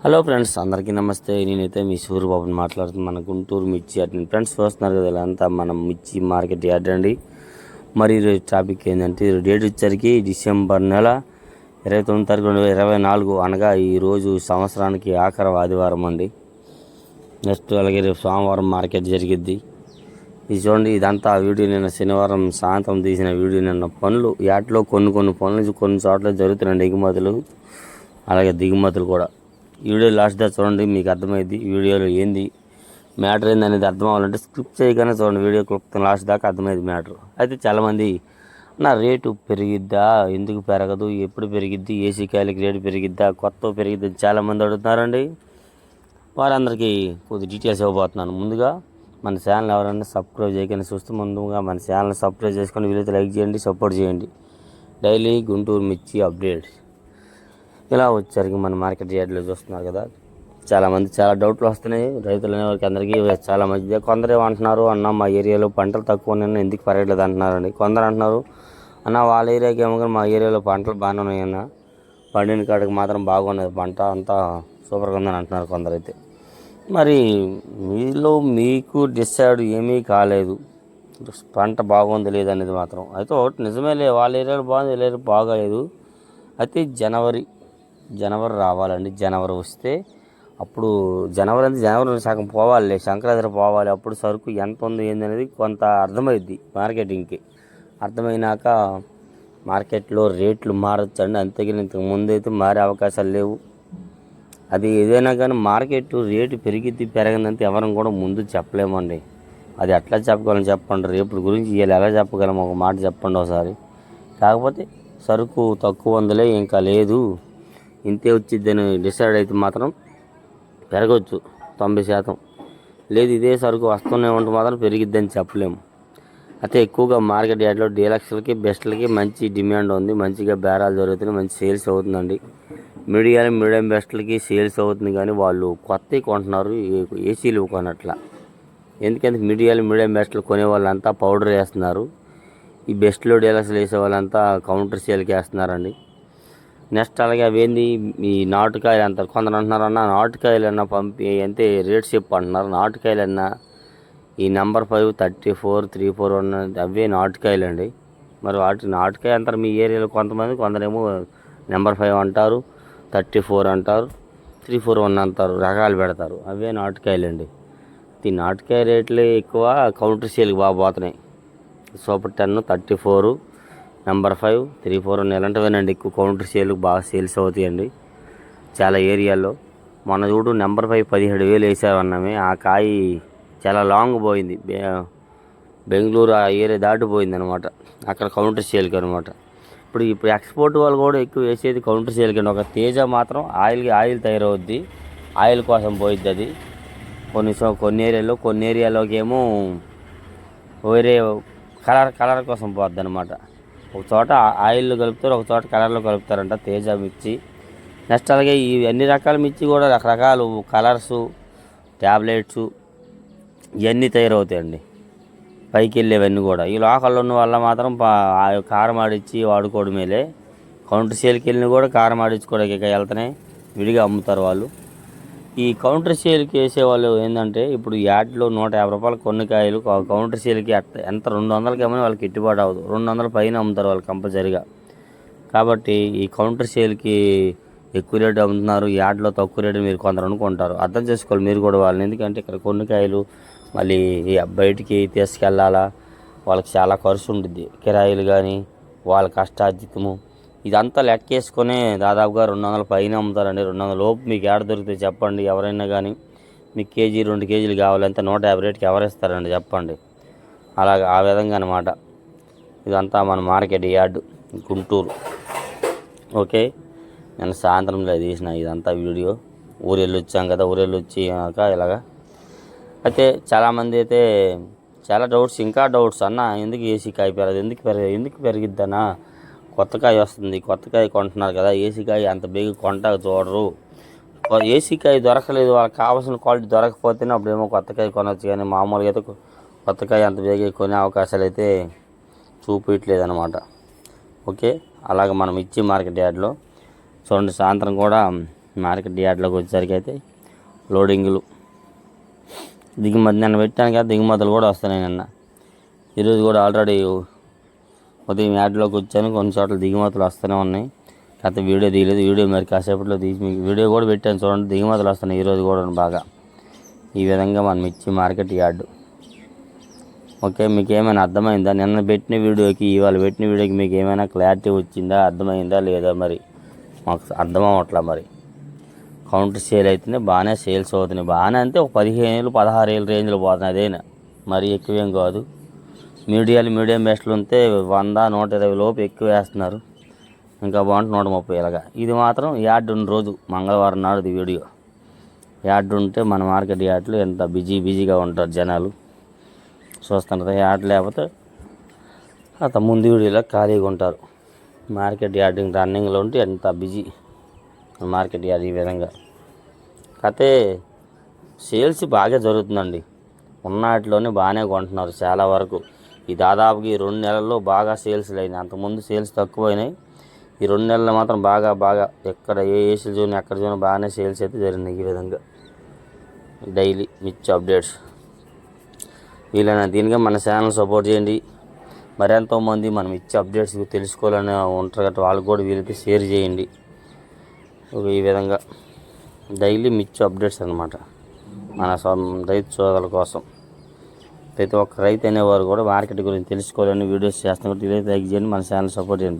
Hello friends అందరికీ నమస్తే. నేనైతే మీ సూర్యబాబుని మాట్లాడుతున్నాను మన గుంటూరు మిర్చి అటు ఫ్రెండ్స్ చూస్తున్నారు కదా ఇలా అంతా మనం మిర్చి మార్కెట్ యార్డ్ అండి. మరి ఈరోజు టాపిక్ ఏంటంటే ఈరోజు డేట్ వచ్చరికి డిసెంబర్ నెల ఇరవై తొమ్మిది తారీఖు రెండు వేల ఇరవై నాలుగు అనగా ఈరోజు సంవత్సరానికి ఆఖరి ఆదివారం అండి. నెక్స్ట్ అలాగే రేపు సోమవారం మార్కెట్ జరిగిద్ది. ఇది చూడండి ఇదంతా వీడియో నిన్న శనివారం సాయంత్రం తీసిన వీడియో నిన్న పనులు. యాట్లో కొన్ని కొన్ని పనులు కొన్ని చోట్ల జరుగుతున్నాయి. ఎగుమతులు అలాగే దిగుమతులు కూడా. ఈ వీడియో లాస్ట్ దా చూడండి మీకు అర్థమైంది ఈ వీడియోలో ఏంది మ్యాటర్ ఏంది అనేది అర్థం అవ్వాలంటే స్క్రిప్ట్ చేయగానే చూడండి వీడియో క్లుప్తం లాస్ట్ దాకా అర్థమైంది మ్యాటర్. అయితే చాలామంది నా రేటు పెరిగిద్దా? ఎందుకు పెరగదు? ఎప్పుడు పెరిగిద్ది? ఏసీ కాయలకి రేటు పెరిగిద్దా? కొత్త పెరిగిద్ది చాలామంది అడుగుతున్నారండి. వారందరికీ కొద్ది డీటెయిల్స్ ఇవ్వబోతున్నాను. ముందుగా మన ఛానల్ ఎవరైనా సబ్స్క్రైబ్ చేయకుండా చూస్తే ముందుగా మన ఛానల్ సబ్స్క్రైబ్ చేసుకొని వీలైతే లైక్ చేయండి సపోర్ట్ చేయండి. డైలీ గుంటూరు మిర్చి అప్డేట్స్. ఇలా వచ్చరికి మన మార్కెట్ యార్డ్లో చూస్తున్నారు కదా. చాలామంది చాలా డౌట్లు వస్తున్నాయి. రైతులు అనేవారికి అందరికీ చాలా మంచిదే. కొందరు ఏమంటున్నారు అన్న మా ఏరియాలో పంటలు తక్కువ ఉన్నాయి ఎందుకు పెరగలేదు అంటున్నారండి. కొందరు అంటున్నారు అన్న వాళ్ళ ఏరియాకి ఏమో మా ఏరియాలో పంటలు బాగానే ఉన్నాయన్న పండిన కాడికి మాత్రం బాగున్నది పంట అంతా సూపర్గా ఉందని అంటున్నారు కొందరైతే. మరి మీలో మీకు డిసైడ్ ఏమీ కాలేదు. పంట బాగుంది లేదనేది మాత్రం. అయితే ఒకటి నిజమేలే వాళ్ళ ఏరియాలో బాగుంది లేదు బాగాలేదు. అయితే జనవరి జనవరి రావాలండి. జనవరి వస్తే అప్పుడు జనవరి అంటే జనవరి సగం పోవాలి సంక్రాంతి పోవాలి. అప్పుడు సరుకు ఎంత ఉంది ఏందనేది కొంత అర్థమైద్ది మార్కెటింగ్కి. అర్థమైనాక మార్కెట్లో రేట్లు మారచ్చండి. అంతేగాని ఇంతకు ముందైతే మారే అవకాశాలు లేవు. అది ఏదైనా కానీ మార్కెట్ రేటు పెరిగిద్ది పెరగదంటే ఎవరం కూడా ముందు చెప్పలేమండి. అది ఎట్లా చెప్పగలం చెప్పండి. రేపు గురించి వీళ్ళు ఎలా చెప్పగలం? ఒక మాట చెప్పండి ఒకసారి. కాకపోతే సరుకు తక్కువ ఉందిలే ఇంకా లేదు. ఇంతే వచ్చిద్దని డిసైడ్ అయితే మాత్రం పెరగవచ్చు తొంభై శాతం. లేదు ఇదే సరుకు వస్తూనే ఉంటే మాత్రం పెరిగిద్దని చెప్పలేము. అయితే ఎక్కువగా మార్కెట్ యార్డ్లో డీలక్స్లకి బెస్ట్లకి మంచి డిమాండ్ ఉంది. మంచిగా బేరాలు జరుగుతున్నాయి మంచి సేల్స్ అవుతుందండి. మీడియాలు మీడియం బెస్ట్లకి సేల్స్ అవుతుంది కానీ వాళ్ళు కొత్తవి కొంటున్నారు ఏసీలు కొనట్ల ఎందుకంటే మీడియాలు మీడియం బెస్ట్లు కొనే వాళ్ళంతా పౌడర్ వేస్తున్నారు. ఈ బెస్ట్లో డీలక్స్లు వేసే వాళ్ళంతా కౌంటర్ సేల్కి వేస్తున్నారండి. నెక్స్ట్ అలాగే అవేంది? ఈ నాటుకాయలు అంటారు కొందరు అంటున్నారు అన్న నాటుకాయలు అన్న పంపి అంటే రేట్ చెప్పు అంటున్నారు. నాటుకాయలు అన్న ఈ number five thirty four three four one అవే నాటుకాయలు అండి మరి వాటి నాటుకాయ అంటారు మీ ఏరియాలో కొంతమంది కొందరేమో నెంబర్ ఫైవ్ అంటారు థర్టీ ఫోర్ అంటారు త్రీ ఫోర్ వన్ అంటారు రకాలు పెడతారు. అవే నాటుకాయలు అండి ఈ నాటుకాయ రేట్లు ఎక్కువ కౌంటర్ సేల్కి బాగా పోతున్నాయి. Super ten thirty four number five three four ఇలాంటివేనండి ఎక్కువ కౌంటర్ సేల్ బాగా సేల్స్ అవుతాయండి. చాలా ఏరియాల్లో. మొన్న చూడు నెంబర్ ఫైవ్ పదిహేడు వేలు వేసామన్నామే ఆ కాయ చాలా లాంగ్ పోయింది. బె- బెంగళూరు ఆ ఏరియా దాటిపోయింది అనమాట అక్కడ కౌంటర్ సేల్కి అనమాట ఇప్పుడు ఇప్పుడు ఎక్స్పోర్ట్ వాళ్ళు కూడా ఎక్కువ వేసేది కౌంటర్ సేల్కి ఒక తేజ మాత్రం ఆయిల్కి ఆయిల్ తయారవుద్ది. ఆయిల్ కోసం పోయిద్ది అది. కొన్ని కొన్ని ఏరియాలో కొన్ని ఏరియాలోకి ఏమో వేరే కలర్ కలర్ కోసం పోద్ది అనమాట ఒక చోట ఆయిల్ కలుపుతారు ఒక చోట కలర్లో కలుపుతారంట తేజ మిర్చి. నెక్స్ట్ అలాగే ఈ అన్ని రకాల మిర్చి కూడా రకరకాలు కలర్సు ట్యాబ్లెట్స్ ఇవన్నీ తయారవుతాయండి. పైకి వెళ్ళేవన్నీ కూడా. ఈ లోకల్లో ఉన్న వల్ల మాత్రం కారం ఆడిచ్చి వాడుకోవడమేలే. కౌంటర్ సేల్కి వెళ్ళిన కూడా కారం ఆడించుకోవడానికి ఇక విడిగా అమ్ముతారు వాళ్ళు. ఈ కౌంటర్ సేల్కి వేసే వాళ్ళు ఏంటంటే ఇప్పుడు యాడ్లో నూట యాభై రూపాయలు కొన్ని కాయలు కౌంటర్ సేల్కి ఎంత రెండు వందలకి ఏమైనా వాళ్ళకి గిట్టుబాటు అవ్వదు. రెండు వందల పైన అమ్ముతారు వాళ్ళు కంపల్సరిగా. కాబట్టి ఈ కౌంటర్ సేల్కి ఎక్కువ రేటు అమ్ముతున్నారు యాడ్లో తక్కువ రేటు మీరు కొందరు అనుకుంటారు. అర్థం చేసుకోవాలి మీరు కూడా వాళ్ళని. ఎందుకంటే ఇక్కడ కొన్ని కాయలు మళ్ళీ బయటికి తీసుకెళ్ళాలా వాళ్ళకి చాలా ఖర్చు ఉంటుంది కిరాయిలు కానీ వాళ్ళ కష్టార్జితము ఇదంతా లెక్కేసుకొని దాదాపుగా రెండు వందల పైన అమ్ముతారండి. రెండు వందల లోపు మీకు ఏడ దొరికితే చెప్పండి. ఎవరైనా కానీ మీకు కేజీ రెండు కేజీలు కావాలంటే నూట యాభై రేటుకి ఎవరు ఇస్తారండి చెప్పండి. అలాగ ఆ విధంగా అనమాట ఇదంతా మన మార్కెట్ యార్డు గుంటూరు. ఓకే? నేను సాయంత్రంలో తీసిన ఇదంతా వీడియో. ఊరెళ్ళి వచ్చాం కదా ఊరెళ్ళి వచ్చాక ఇలాగా. అయితే చాలామంది అయితే చాలా డౌట్స్ ఇంకా డౌట్స్ అన్న ఎందుకు ఏసీ కాయ పెరగదు ఎందుకు పెరగదు ఎందుకు పెరిగిద్దనా కొత్తకాయ వస్తుంది కొత్తకాయ కొంటున్నారు కదా ఏసీ కాయ అంత బేగి కొంటాక చూడరు. ఏసీకాయ ఏసీ కాయ దొరకలేదు వాళ్ళకి కావాల్సిన క్వాలిటీ దొరకపోతేనే అప్పుడేమో కొత్తకాయ కొనవచ్చు కానీ మామూలుగా అయితే కొత్తకాయ అంత బేగి కొనే అవకాశాలు అయితే చూపించట్లేదు అనమాట ఓకే అలాగే మనం ఇచ్చి మార్కెట్ యార్డ్లో చూడండి సాయంత్రం కూడా మార్కెట్ యార్డ్లోకి వచ్చేసరికి అయితే లోడింగులు. దిగుమతి నిన్న పెట్టాను కదా దిగుమతులు కూడా వస్తున్నాయి నిన్న. ఈరోజు కూడా ఆల్రెడీ ఉదయం యాడ్లోకి వచ్చాను కొన్ని చోట్ల దిగుమతులు వస్తూనే ఉన్నాయి. కాకపోతే వీడియో తీయలేదు. వీడియో మరి కాసేపట్లో తీసి మీకు వీడియో కూడా పెట్టాను. చూడండి దిగుమతులు వస్తున్నాయి ఈరోజు కూడా బాగా. ఈ విధంగా మనం ఇచ్చి మార్కెట్ యార్డు ఓకే మీకు ఏమైనా అర్థమైందా? నిన్న పెట్టిన వీడియోకి ఇవాళ పెట్టిన వీడియోకి మీకు ఏమైనా క్లారిటీ వచ్చిందా? అర్థమైందా లేదా మరి? మాకు అర్థం అవ్వట్లా మరి. కౌంటర్ సేల్ అయితేనే బాగానే సేల్స్ అవుతున్నాయి. బాగానే అంటే ఒక పదిహేను ఏళ్ళు పదహారు ఏళ్ళ రేంజ్లో పోతున్నాయి. అదేనా? మరీ ఎక్కువేం కాదు. మీడియాలు మీడియం బెస్ట్లు ఉంటే వంద నూట ఇరవై లోపు ఎక్కువ వేస్తున్నారు. ఇంకా బాగుంటుంది నూట ముప్పై ఇలాగా. ఇది మాత్రం యార్డ్ ఉన్న రోజు మంగళవారం నాడు ఇది వీడియో. యార్డ్ ఉంటే మన మార్కెట్ యాడ్లు ఎంత బిజీ బిజీగా ఉంటారు జనాలు. చూస్తుంటారు యాడ్ లేకపోతే అంత ముందు వీడియోలో ఖాళీగా ఉంటారు. మార్కెట్ యార్డ్ రన్నింగ్లో ఉంటే ఎంత బిజీ మార్కెట్ యార్డ్ ఈ విధంగా. అయితే సేల్స్ బాగా జరుగుతుందండి. ఉన్నాటిలోనే బాగానే కొంటున్నారు చాలా వరకు. ఈ దాదాపుకి ఈ రెండు నెలల్లో బాగా సేల్స్ అయినాయి. అంతకుముందు సేల్స్ తక్కువైనాయి. ఈ రెండు నెలలు మాత్రం బాగా బాగా ఎక్కడ ఏ ఏసీ చూడని ఎక్కడ జోన్ బాగానే సేల్స్ అయితే జరిగినాయి ఈ విధంగా. డైలీ మిర్చి అప్డేట్స్ వీలైన దీనిగా మన ఛానల్ సపోర్ట్ చేయండి. మరెంతోమంది మనం ఇచ్చే అప్డేట్స్ తెలుసుకోవాలని ఉంటారు కదా వాళ్ళకి కూడా వీలైతే షేర్ చేయండి. ఈ విధంగా. డైలీ మిర్చి అప్డేట్స్ అనమాట మన రైతు సోదరుల కోసం. ప్రతి ఒక్క రైతు అనేవారు కూడా మార్కెట్ గురించి తెలుసుకోవాలని వీడియోస్ చేస్తున్నట్టు ఇదే లైక్ చేయండి మన ఛానల్ సపోర్ట్ చేయండి.